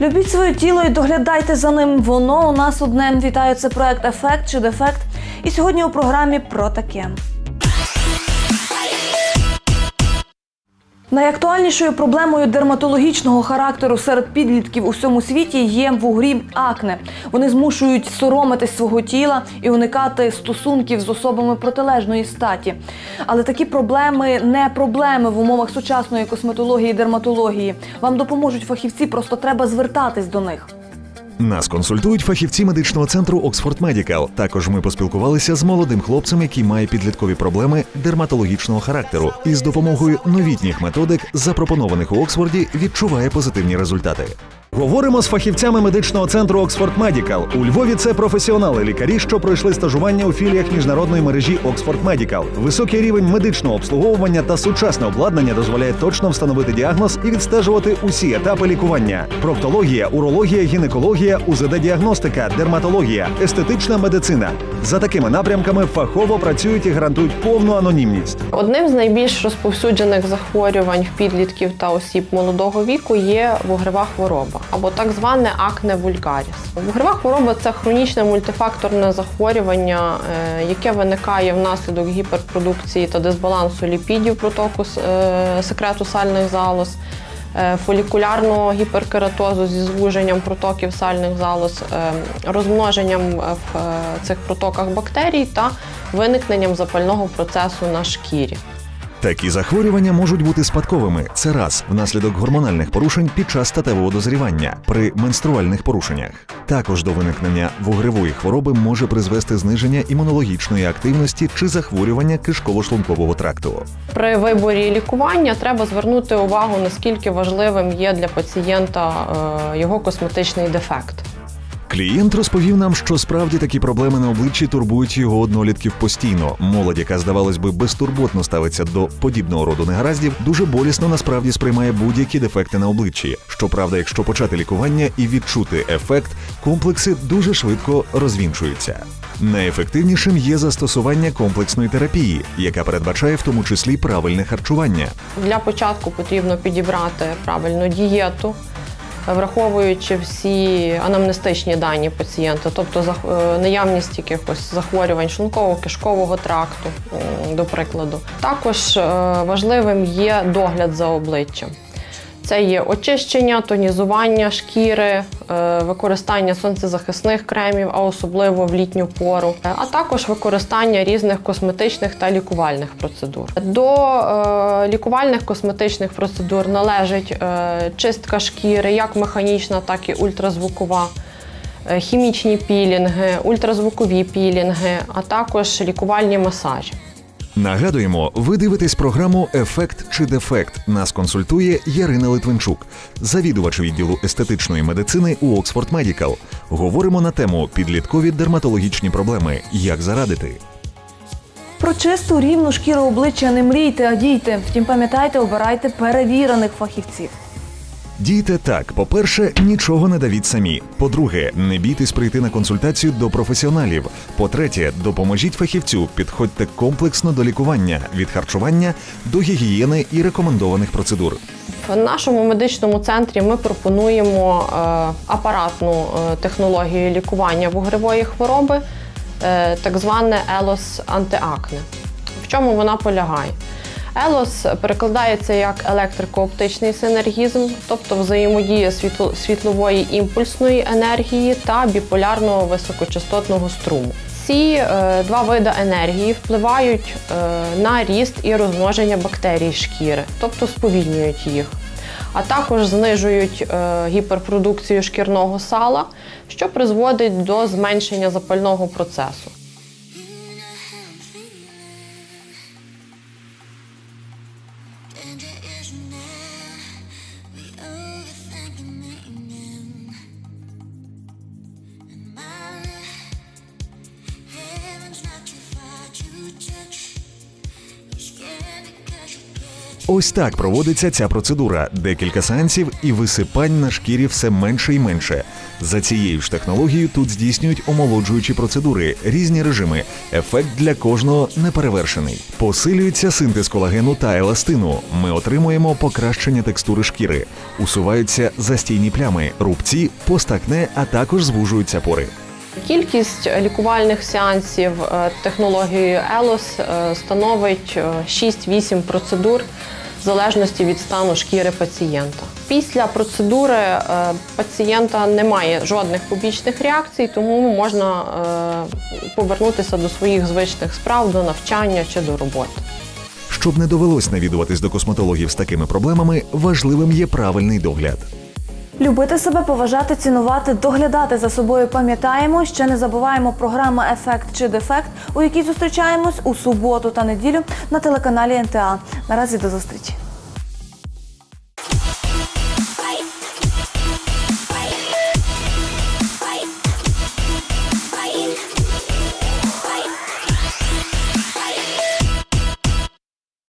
Любіть своє тіло і доглядайте за ним. Воно у нас одне. Вітаю, це проект Ефект чи Дефект. І сьогодні у програмі про таке. Найактуальнішою проблемою дерматологічного характеру серед підлітків у всьому світі є вугрі акне. Вони змушують соромитись свого тіла і уникати стосунків з особами протилежної статі. Але такі проблеми не проблеми в умовах сучасної косметології і дерматології. Вам допоможуть фахівці, просто треба звертатись до них. Нас консультують фахівці медичного центру Oxford Medical. Також ми поспілкувалися з молодим хлопцем, який має підліткові проблеми дерматологічного характеру, і з допомогою новітніх методик, запропонованих у Оксфорді, відчуває позитивні результати. Говоримо з фахівцями медичного центру Oxford Medical. У Львові це професіонали лікарі, що пройшли стажування у філіях міжнародної мережі Oxford Medical. Високий рівень медичного обслуговування та сучасне обладнання дозволяє точно встановити діагноз і відстежувати усі етапи лікування: проктологія, урологія, гінекологія, УЗД-діагностика, дерматологія, естетична медицина. За такими напрямками фахово працюють і гарантують повну анонімність. Одним з найбільш розповсюджених захворювань в підлітків та осіб молодого віку є вугрова хвороба або так зване акне вульгаріс. Вугрова хвороба це хронічне мультифакторне захворювання, е, яке виникає внаслідок гіперпродукції та дисбалансу ліпідів протоку е, секрету сальних залоз. Е, фолікулярного гіперкератозу зі звуженням протоків сальних залоз, розмноженням в цих протоках бактерій та виникненням запального процесу на шкірі. Такі захворювання можуть бути спадковими. Це раз внаслідок гормональних порушень під час статевого дозрівання при менструальних порушеннях. Також до виникнення вугревої хвороби може призвести зниження імунологічної активності чи захворювання кишково-шлункового тракту. При виборі лікування треба звернути увагу, наскільки важливим є для пацієнта е, його косметичний дефект. Клієнт розповів нам, що справді такі проблеми на обличчі турбують його однолітків постійно. Молодь, яка здавалось би безтурботно ставиться до подібного роду негараздів, дуже болісно насправді сприймає будь-які дефекти на обличчі. Щоправда, якщо почати лікування і відчути ефект, комплекси дуже швидко розвінчуються. Найефективнішим є застосування комплексної терапії, яка передбачає в тому числі правильне харчування. Для початку потрібно підібрати правильну дієту враховуючи всі анамнестичні дані пацієнта, тобто е, наявність якихось захворювань шлунково-кишкового тракту, до прикладу. Також е, важливим є догляд за обличчям. Це є очищення, тонізування шкіри, е, використання сонцезахисних кремів, а особливо в літню пору, а також використання різних косметичних та лікувальних процедур. До е, лікувальних косметичних процедур належить е, чистка шкіри, як механічна, так і ультразвукова. Хімічні пілінги, ультразвукові пілінги, а також лікувальні масажі. Нагадуємо, ви дивитесь програму Ефект чи дефект. Нас консультує Ярина Литвинчук, завідувач відділу естетичної медицини у Oxford Medical. Говоримо на тему підліткові дерматологічні проблеми. Як зарадити? Про чисту рівну шкіру обличчя не мрійте, а дійте. Втім, пам'ятайте, обирайте перевірених фахівців. Дійте так: по-перше, нічого не давіть самі. По-друге, не бійтесь прийти на консультацію до професіоналів. По-третє, допоможіть фахівцю, підходьте комплексно до лікування від харчування до гігієни і рекомендованих процедур. В нашому медичному центрі ми пропонуємо е, апаратну е, технологію лікування вугревої хвороби, е, так зване елос антиакне. В чому вона полягає? Елос перекладається як електрико-оптичний синергізм, тобто взаємодія світлової імпульсної енергії та біполярного високочастотного струму. Ці е, два види енергії впливають е, на ріст і розмноження бактерій шкіри, тобто сповільнюють їх, а також знижують е, гіперпродукцію шкірного сала, що призводить до зменшення запального процесу. Ось так проводиться ця процедура: декілька сеансів і висипань на шкірі все менше і менше. За цією ж технологією тут здійснюють омолоджуючі процедури, різні режими. Ефект для кожного неперевершений. Посилюється синтез колагену та еластину. Ми отримуємо покращення текстури шкіри, усуваються застійні плями, рубці, постакне, а також звужуються пори. Кількість лікувальних сеансів е, технологією ELOS е, становить е, 6-8 процедур в залежності від стану шкіри пацієнта. Після процедури е, пацієнта немає жодних побічних реакцій, тому можна е, повернутися до своїх звичних справ, до навчання чи до роботи. Щоб не довелось навідуватись до косметологів з такими проблемами, важливим є правильний догляд. Любити себе, поважати, цінувати, доглядати за собою. Пам'ятаємо, ще не забуваємо програма Ефект чи дефект, у якій зустрічаємось у суботу та неділю на телеканалі НТА. Наразі до зустрічі.